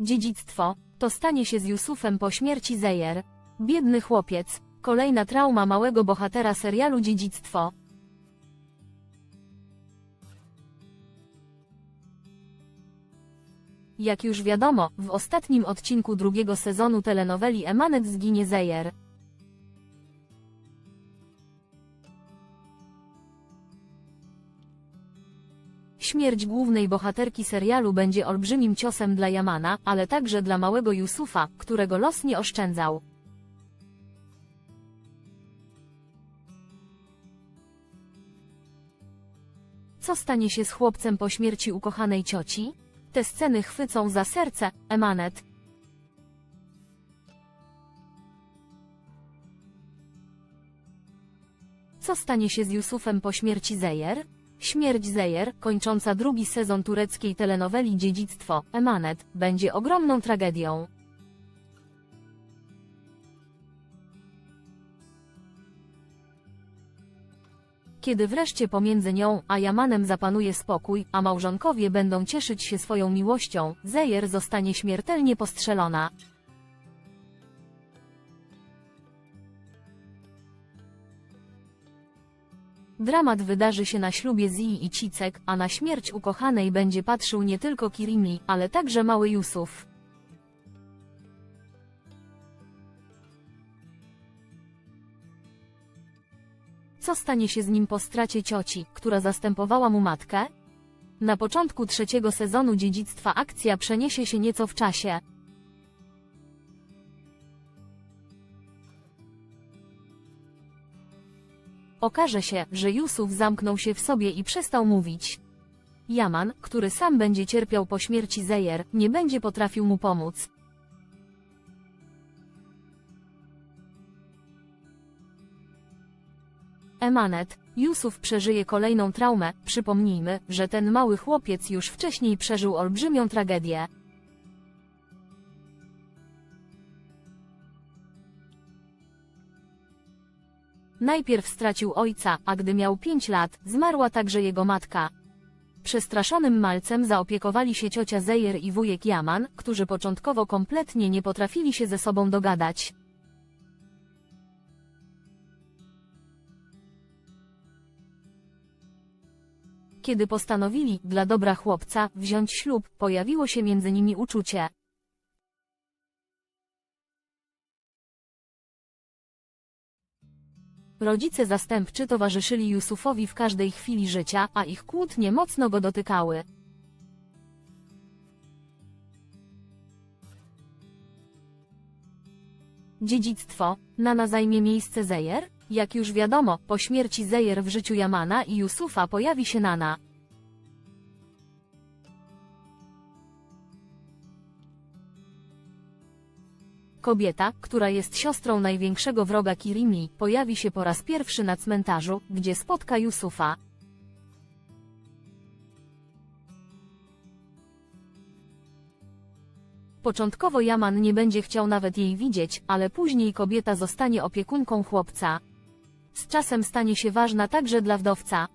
Dziedzictwo, to stanie się z Jusufem po śmierci Zejer. Biedny chłopiec, kolejna trauma małego bohatera serialu Dziedzictwo. Jak już wiadomo, w ostatnim odcinku drugiego sezonu telenoweli Emanet zginie Zejer. Śmierć głównej bohaterki serialu będzie olbrzymim ciosem dla Jamana, ale także dla małego Yusufa, którego los nie oszczędzał. Co stanie się z chłopcem po śmierci ukochanej cioci? Te sceny chwycą za serce, Emanet. Co stanie się z Jusufem po śmierci Zejer? Śmierć Zejer, kończąca drugi sezon tureckiej telenoweli Dziedzictwo, Emanet, będzie ogromną tragedią. Kiedy wreszcie pomiędzy nią a Jamanem zapanuje spokój, a małżonkowie będą cieszyć się swoją miłością, Zejer zostanie śmiertelnie postrzelona. Dramat wydarzy się na ślubie Zii i Cicek, a na śmierć ukochanej będzie patrzył nie tylko Kirimi, ale także mały Jusuf. Co stanie się z nim po stracie cioci, która zastępowała mu matkę? Na początku trzeciego sezonu dziedzictwa akcja przeniesie się nieco w czasie. Okaże się, że Jusuf zamknął się w sobie i przestał mówić. Jaman, który sam będzie cierpiał po śmierci Zejer, nie będzie potrafił mu pomóc. Emanet, Jusuf przeżyje kolejną traumę, przypomnijmy, że ten mały chłopiec już wcześniej przeżył olbrzymią tragedię. Najpierw stracił ojca, a gdy miał pięć lat, zmarła także jego matka. Przestraszonym malcem zaopiekowali się ciocia Zejer i wujek Jaman, którzy początkowo kompletnie nie potrafili się ze sobą dogadać. Kiedy postanowili, dla dobra chłopca, wziąć ślub, pojawiło się między nimi uczucie. Rodzice zastępczy towarzyszyli Jusufowi w każdej chwili życia, a ich kłótnie mocno go dotykały. Dziedzictwo. Nana zajmie miejsce Zejer? Jak już wiadomo, po śmierci Zejer w życiu Jamana i Jusufa pojawi się Nana. Kobieta, która jest siostrą największego wroga Kirimi, pojawi się po raz pierwszy na cmentarzu, gdzie spotka Jusufa. Początkowo Jaman nie będzie chciał nawet jej widzieć, ale później kobieta zostanie opiekunką chłopca. Z czasem stanie się ważna także dla wdowca.